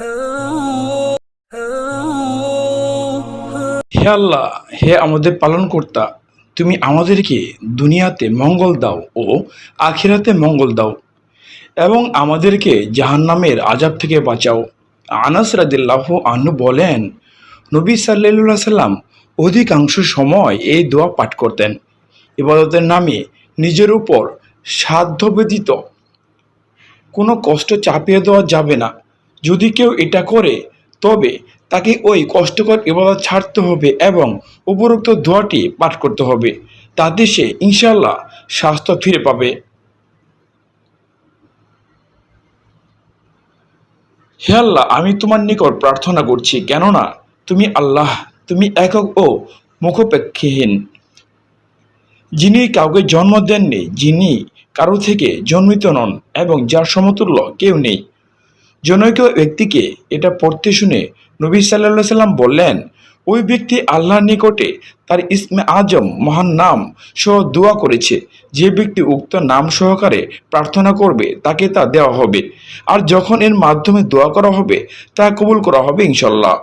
হে আল্লাহ হে আমাদের পালনকর্তা, তুমি আমাদেরকে দুনিয়াতে মঙ্গল দাও ও আখিরাতে মঙ্গল দাও এবং আমাদেরকে জাহান্নামের আজাব থেকে বাঁচাও। আনাস রাদিল্লাহ আনু বলেন, নবী সাল্লাহ সাল্লাম অধিকাংশ সময় এই দোয়া পাঠ করতেন। ইবাদতের নামে নিজের উপর সাধ্য ব্যতীত কোনো কষ্ট চাপিয়ে দেওয়া যাবে না। যদি কেউ এটা করে, তবে তাকে ওই কষ্টকর ইবাদত ছাড়তে হবে এবং উপরোক্ত দোয়াটি পাঠ করতে হবে। তাতে সে ইনশাল্লাহ স্বাস্থ্য ফিরে পাবে। হে আল্লাহ, আমি তোমার নিকট প্রার্থনা করছি, কেননা তুমি আল্লাহ, তুমি একক ও মুখপেক্ষীহীন। যিনি কাউকে জন্ম দেননি, যিনি কারও থেকে জন্মিত নন এবং যার সমতুল্য কেউ নেই। জনৈক ব্যক্তিকে এটা পড়তে শুনে নবী সাল্লা সাল্লাম বললেন, ওই ব্যক্তি আল্লাহর নিকটে তার ইসমে আজম মহান নাম সহ দোয়া করেছে। যে ব্যক্তি উক্ত নাম সহকারে প্রার্থনা করবে, তাকে তা দেওয়া হবে। আর যখন এর মাধ্যমে দোয়া করা হবে, তা কবুল করা হবে ইনশাল্লাহ